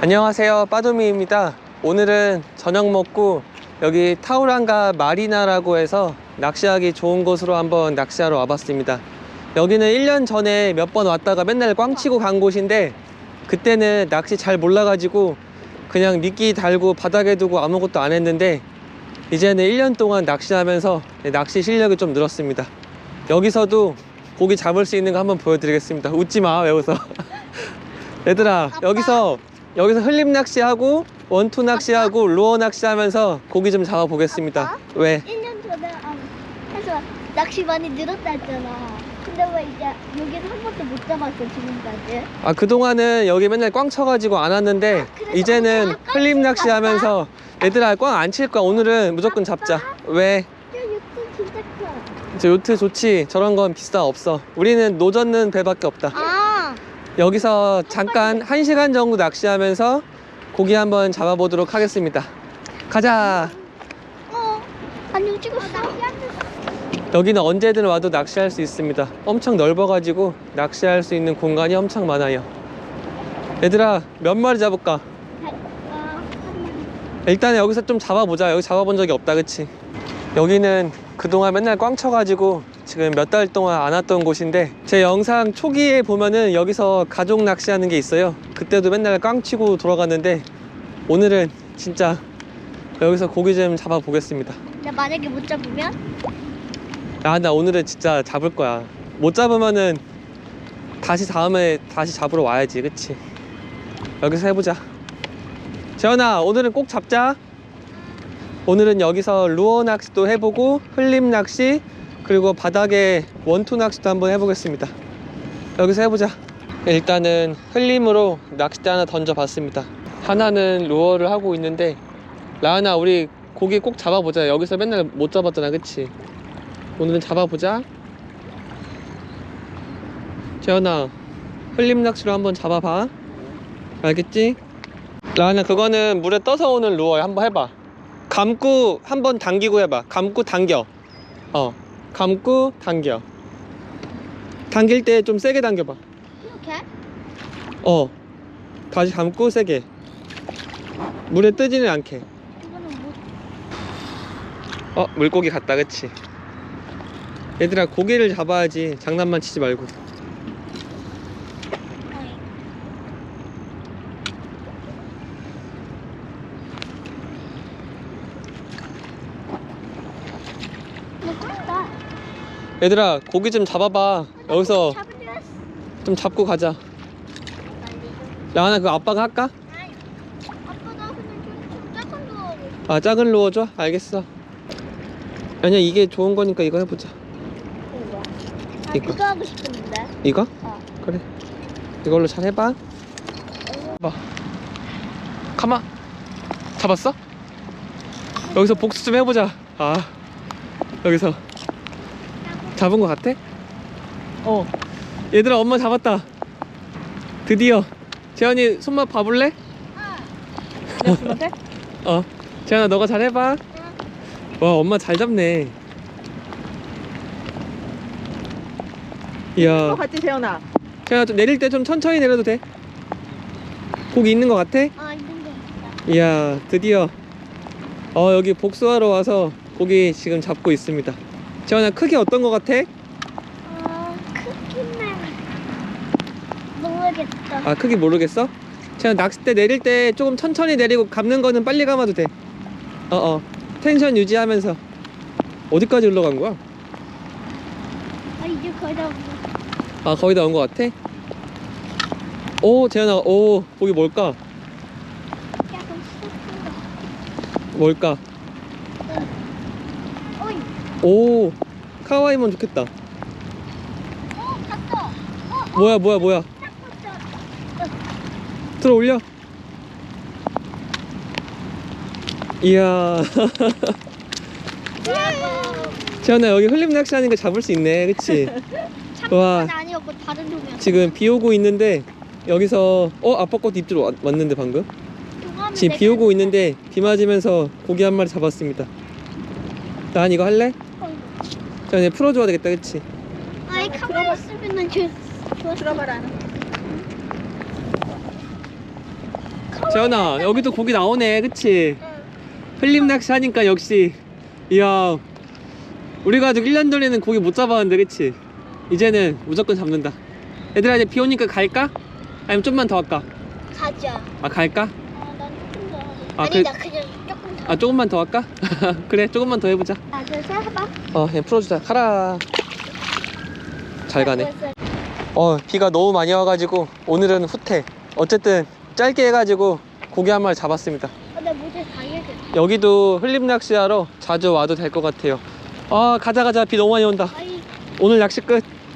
안녕하세요 빠도미입니다. 오늘은 저녁 먹고 여기 타우랑가 마리나라고 해서 낚시하기 좋은 곳으로 한번 낚시하러 와봤습니다. 여기는 1년 전에 몇 번 왔다가 맨날 꽝치고 간 곳인데 그때는 낚시 잘 몰라가지고 그냥 미끼 달고 바닥에 두고 아무것도 안 했는데 이제는 1년 동안 낚시하면서 낚시 실력이 좀 늘었습니다. 여기서도 고기 잡을 수 있는 거 한번 보여드리겠습니다. 웃지 마왜 웃어 얘들아 여기서 여기서 흘림 낚시하고 원투 낚시하고 루어 낚시하면서 고기 좀 잡아 보겠습니다. 아빠? 왜? 1년 전에 아, 해서 낚시 많이 늘었다 했잖아. 근데 왜 이제 여기는 한 번도 못 잡았어 지금까지? 아 그동안은 여기 맨날 꽝 쳐가지고 안 왔는데 그래서 이제는 꽝 흘림 낚시하면서 얘들아 꽝 안 칠 거야. 오늘은 무조건 잡자. 왜? 저 육수 진짜 커. 저 요트 좋지. 저런 건 비싸 없어. 우리는 노젓는 배밖에 없다. 아, 여기서 잠깐 한 시간 정도 낚시하면서 고기 한번 잡아보도록 하겠습니다. 가자. 어, 안녕 찍었어. 여기는 언제든 와도 낚시할 수 있습니다. 엄청 넓어가지고 낚시할 수 있는 공간이 엄청 많아요. 얘들아, 몇 마리 잡을까? 아, 일단 여기서 좀 잡아보자. 여기 잡아본 적이 없다, 그치? 여기는 그동안 맨날 꽝 쳐가지고 지금 몇 달 동안 안 왔던 곳인데 제 영상 초기에 보면은 여기서 가족 낚시하는 게 있어요. 그때도 맨날 꽝 치고 돌아갔는데 오늘은 진짜 여기서 고기 좀 잡아 보겠습니다. 근데 만약에 못 잡으면 아, 나 오늘은 진짜 잡을 거야. 못 잡으면은 다시 다음에 다시 잡으러 와야지, 그치? 여기서 해보자. 재현아, 오늘은 꼭 잡자. 오늘은 여기서 루어 낚시도 해보고, 흘림 낚시, 그리고 바닥에 원투 낚시도 한번 해보겠습니다. 여기서 해보자. 일단은 흘림으로 낚싯대 하나 던져봤습니다. 하나는 루어를 하고 있는데, 라은아, 우리 고기 꼭 잡아보자. 여기서 맨날 못 잡았잖아, 그치? 오늘은 잡아보자. 재현아, 흘림 낚시로 한번 잡아봐. 알겠지? 라나 그거는 물에 떠서 오는 루어야. 한번 해봐. 감고 한번 당기고 해봐. 감고 당겨. 어, 감고 당겨. 당길 때 좀 세게 당겨봐. 이렇게? 어, 다시 감고 세게. 물에 뜨지는 않게. 이거는 못. 어, 물고기 같다, 그치? 얘들아, 고기를 잡아야지. 장난만 치지 말고. 뭐 컸다. 얘들아, 고기 좀 잡아봐. 여기서. 좀 잡고 가자. 라나 그거 아빠가 할까? 아 작은 루어 줘? 알겠어. 아니야 이게 좋은 거니까 이거 해보자. 이거. 나 이거. 하고 싶었는데. 이거? 어. 그래. 이걸로 잘 해봐. 봐. 가마. 잡았어? 여기서 복수 좀 해보자. 아 여기서 잡은 거 같아? 어. 얘들아 엄마 잡았다. 드디어. 재현이 손맛 봐볼래? 어. 재현아 너가 잘 해봐. 와 엄마 잘 잡네. 이야. 어, 같지 재현아? 재현아 좀 내릴 때 좀 천천히 내려도 돼. 고기 있는 거 같아? 아, 있는 거 있다. 이야 드디어. 어 여기 복수하러 와서 고기 지금 잡고 있습니다. 재현아 크기 어떤 거 같아? 어, 모르겠다. 아 크기 모르겠어? 재현아 낚싯대 내릴 때 조금 천천히 내리고 감는 거는 빨리 감아도 돼. 어어 텐션 유지하면서 어디까지 올라간 거야? 아, 이제 거의 다 온다. 아 거의 다온것 같아? 오 재현아 오 고기 뭘까? 약간 쑥쑥. 뭘까? 어이, 오 카와이면 좋겠다 어, 갔어. 어, 뭐야 뭐야 뭐야 딱. 들어 올려 이야. 재현아 여기 흘림 낚시하는 거 잡을 수 있네 그치? 와. 아니었고 다른. 지금 비 오고 있는데 여기서 어 아빠 것도 입질 왔- 왔는데 방금 지금 비 내가 오고 있는데 비 맞으면서 고기 한 마리 잡았습니다 난 이거 할래? 어, 재현이 풀어줘야 되겠다 그치? 아이 가만히 있으면은 그 들어봐라. 재현아 여기도 고기 나오네 그치? 응. 흘림 낚시 하니까 역시 이야 우리가 아직 1년 전에는 고기 못 잡았는데 그치? 이제는 무조건 잡는다 얘들아 이제 비 오니까 갈까? 아니면 좀만 더 할까? 가자. 아 갈까? 아, 난 조금 더. 아, 아니 그- 나 그냥. 아 조금만 더 할까? 그래 조금만 더 해보자. 아, 해봐. 어 그냥 풀어주자. 가라. 잘 가네. 어 비가 너무 많이 와가지고 오늘은 후퇴. 어쨌든 짧게 해가지고 고기 한 마리 잡았습니다. 아, 나 모자 당해졌어. 여기도 흘림 낚시하러 자주 와도 될 것 같아요. 아 가자 가자. 비 너무 많이 온다. 오늘 낚시 끝